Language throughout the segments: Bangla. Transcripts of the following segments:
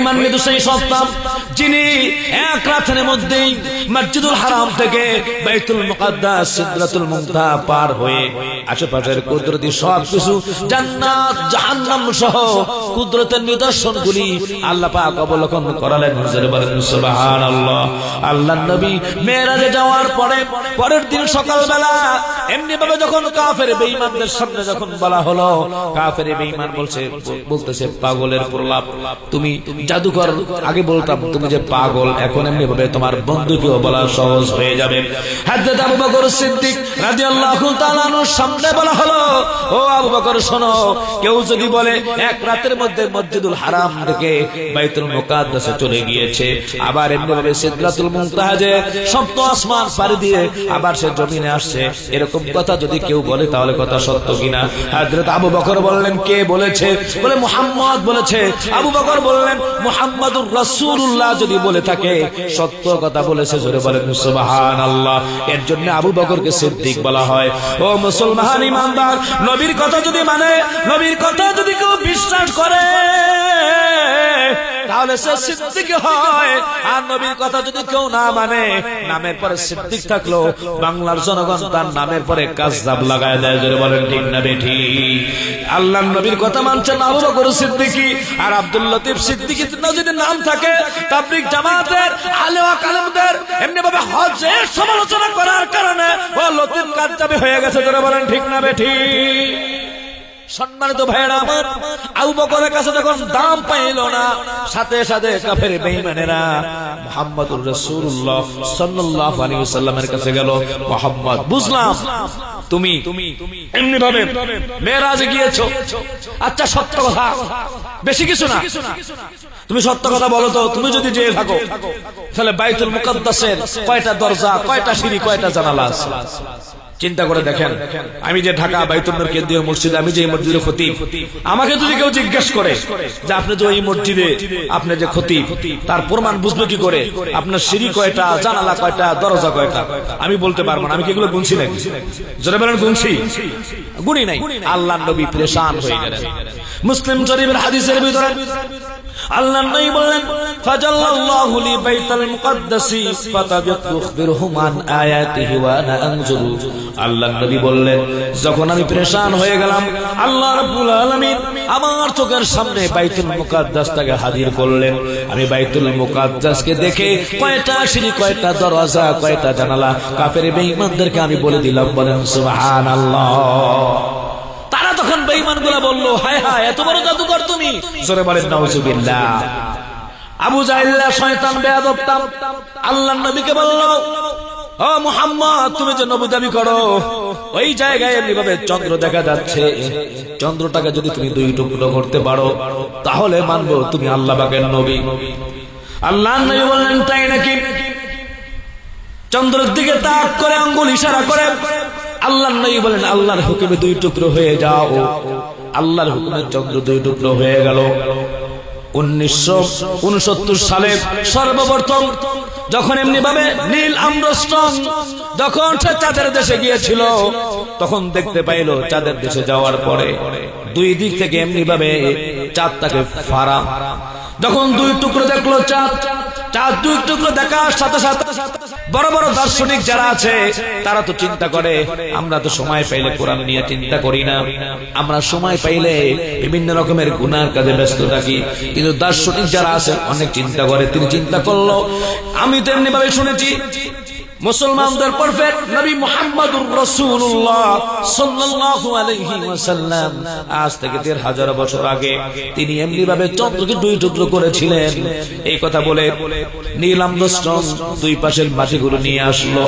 মানবিত সেই সত্তা যিনি এক রাতের মধ্যেই মসজিদুল হারাম থেকে বাইতুল মুকাদ্দাস সিদরাতুল মুনতাহা পার হয়ে আশেপাশের কুদরতি সব কিছু জান্নাত জাহান্নাম সহ কুদরতের নিদর্শনগুলি আল্লাহ পাক অবলোকন করালেন হুজুর বলেন সুবহানাল্লাহ। আল্লাহর নবী মেরাজে যাওয়ার পরে পরের দিন সকালবেলা এমনি ভাবে যখন কাফের বেঈমানদের সামনে যখন বলা হলো কাফের বেঈমান বলছে বলতেছে পাগলের প্রলাপ তুমি জাদুকর আগে বলতাম তুমি যে পাগল এখন এমনি ভাবে তোমার বন্ধুকেও বলা সহজ হয়ে যাবে। হযরত আবু বকর সিদ্দিক রাদিয়াল্লাহু তাআলার সামনে বলা হলো, ও আবু বকর, শোনো, কেউ যদি বলে, এক রাতের মধ্যে মসজিদুল হারাম থেকে বাইতুল মুকাদ্দাসে চলে গিয়েছে, আবার এমনি ভাবে সিদরাতুল মুনতাহাজে সপ্ত আসমান পাড়ি দিয়ে আবার সে জমিনে আসছে, এরকম কথা যদি কেউ বলে, তাহলে কথা সত্য কিনা? হযরত আবু বকর বললেন, কে বলেছে? বলে, মুহাম্মদ বলেছে। আবু বকর বললেন, মুহাম্মাদুর রাসূলুল্লাহ যদি বলে থাকে, সত্য কথা বলেছে। জোরে বলেন, সুবহানাল্লাহ। এর জন্য আবু বকরকে সিদ্দিক বলা হয়। ও মুসলমান ইমানদার, নবীর কথা যদি মানে নবীর কথা যদি কেউ বিশ্বাস করে, তাহলে সে সিদ্দিক হয়। আর নবীর কথা যদি কেউ না মানে নামের পরে সিদ্দিক থাকল, বাংলার জনগণ তার নামের পরে কাজদাব লাগায় দেয়, জোরে বলেন ঠিক না বেঠি? আল্লাহ নবীর কথা মানছেন আবু বকর সিদ্দিকী আর আব্দুল লতিফ সিদ্দিকী যদি নাম থাকে, তাবলিগ জামাতের আলেওয়া কালামদের এমনি ভাবে হজের সমালোচনা লতিফ কাজদাবি হয়ে গেছে, জোরে বলেন, ঠিক না বেঠি সম্মানিত ভাইয়েরা আমার, আবু বকরের কাছে যখন দাম পাইল না, সাথে সাথে কাফের বেঈমানেরা মুহাম্মদুর রাসূলুল্লাহ সাল্লাল্লাহু আলাইহি ওয়াসাল্লামের কাছে গেল, মুহাম্মদ, বুঝলাম, তুমি এমনি ভাবে মেরাজে গিয়েছো। আচ্ছা সত্য কথা, বেশি কিছু না। তুমি সত্য কথা বলো তো, তুমি যদি যেয়ে থাকো, তাহলে বাইতুল মুকাদ্দাসের কয়টা দরজা, কয়টা সিঁড়ি, কয়টা জানালা আছে? চিন্তা করে দেখেন আমি যে ঢাকা বাইতুল্লার কেন্দ্রীয় মসজিদে আমি যে এই মসজিদের ক্ষতি আমাকে যদি কেউ জিজ্ঞেস করে যে আপনি যে এই মসজিদে আপনি যে ক্ষতি তার প্রমাণ বুঝবে কি করে? আপনার সিঁড়ি কয়টা জানালা কয়টা দরজা কয়টা? আমি বলতে পারব না আমি কি এগুলো গুনছি নাকি? জোরে বলেন গুনছি। গুনি নাই। আল্লাহ নবী প্রেশান হয়ে গেলেন। মুসলিম শরীফের হাদিসের ভিতরে আল্লাহ নবী বললেন ফাজাল্লাহু লি বাইতাল মুকাদ্দাসি আন আয়াতিহি ওয়া আনা আনজুরু। আল্লাহ নবী বললেন, যখন আমি পরেশান হয়ে গেলাম, আল্লাহ রাব্বুল আলামিন আমার চোখের সামনে বাইতুল মুকাদ্দাসটাকে হাজির করলেন। আমি বাইতুল মুকাদ্দাসকে দেখে কয়টা সিঁড়ি, কয়টা দরজা, কয়টা জানালা, কাফের বেঈমানদেরকে আমি বলে দিলাম, বলেন সুবহানাল্লাহ। তখন বেঈমানগুলা বলল, হায় হায়, এত বড় জাদুকর তুমি? জোরে বলেন নাউজুবিল্লাহ আবু জাহিল্লা শয়তান বেয়াদবতাম আল্লাহ নবীকে বলল, ও মুহাম্মদ, তুমি যে নবী দাবি করো, ওই জায়গায় এমনি চন্দ্র দেখা যাচ্ছে। চন্দ্রটাকে যদি তুমি দুই টুকরো করতে পারো, তাহলে মানবো তুমি আল্লাহ বাকের নবী। আল্লাহ নবী বললেন, তাই নাকি? চন্দ্রের দিকে তাক করে, আঙ্গুল ইশারা করে আল্লাহ নবী বলেন, আল্লাহর হুকুমে দুই টুকরো হয়ে যাও। আল্লাহর হুকুমে চন্দ্র দুই টুকরো হয়ে গেল। তখন দেখতে পাইল চাঁদের দেশে যাওয়ার পরে দুই দিক থেকে চাঁদটাকে ফারা যখন দুই টুকরো দেখল চাঁদ চাঁদ দুই টুকরো দেখার সাথে সাথে বড় বড় দার্শনিক যারা আছে তারা তো চিন্তা করে আমরা তো সময় পাইলে কোরআন নিয়ে চিন্তা করি না। আমরা সময় পাইলে বিভিন্ন রকমের গুনার কাজে ব্যস্ত থাকি। কিন্তু দার্শনিক যারা আছে অনেক চিন্তা করে তিনি চিন্তা করল। আমি তো এমনি ভাবে শুনেছি মুসলমানদের পারফেক্ট নবী মুহাম্মদুর রাসূলুল্লাহ সাল্লাল্লাহু আলাইহি ওয়াসাল্লাম। আজ থেকে দেড় হাজার বছর আগে তিনি এমনি ভাবে চন্দ্রকে দুই টুকরো করেছিলেন। এই কথা বলে নীল আমস্ট্রং দুই পাশের মাটিগুলো নিয়ে আসলো।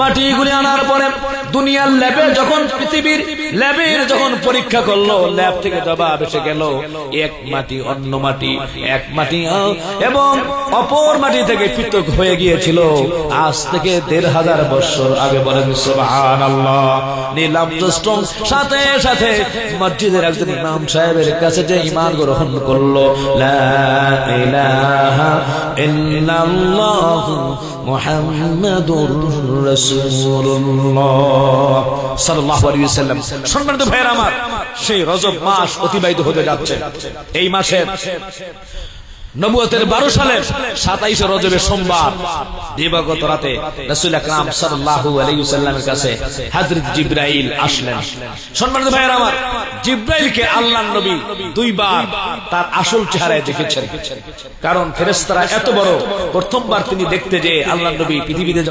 মাটিগুলি আনার পরে দুনিয়ার ল্যাবে যখন, পৃথিবীর ল্যাবের যখন পরীক্ষা করল, ল্যাব থেকে জবাব এসে গেল, এক মাটি অন্য মাটি, এক মাটি এবং অপর মাটি থেকে পৃথক হয়ে গিয়েছিল। আজ থেকে দেড় হাজার বছর আগে বলেন সুবহান আল্লাহ নীল আর্মস্ট্রং সাথে সাথে মসজিদের একজন ইমাম সাহেবের কাছে যে ইমান গ্রহণ করল, লা ইলাহা ইল্লাল্লাহ মুহাম্মাদুর রাসূলুল্লাহ। সাল্লাল্লাহু আলাইহি ওয়াসাল্লাম। সম্মানিত ভাইয়ের আমার, সেই রজব মাস অতিবাহিত হতে যাচ্ছে। এই মাসের নবুয়তের বারো সালের সাতাইশে রজবের সোমবার দিবাগত রাতে রসুল আকরাম সাল্লাহু আলাইসাল্লামের কাছে হাজরত জিব্রাইল আসলেন। সম্মানিত ভাইয়ের আমার জিব্রাইলকে আল্লাহ নবী দুইবার তার আসল চেহারায় দেখেছেন। কারণ ফেরেস্তারা এত বড় প্রথমবার তিনি দেখতে যে আল্লাহ নবী পৃথিবীতে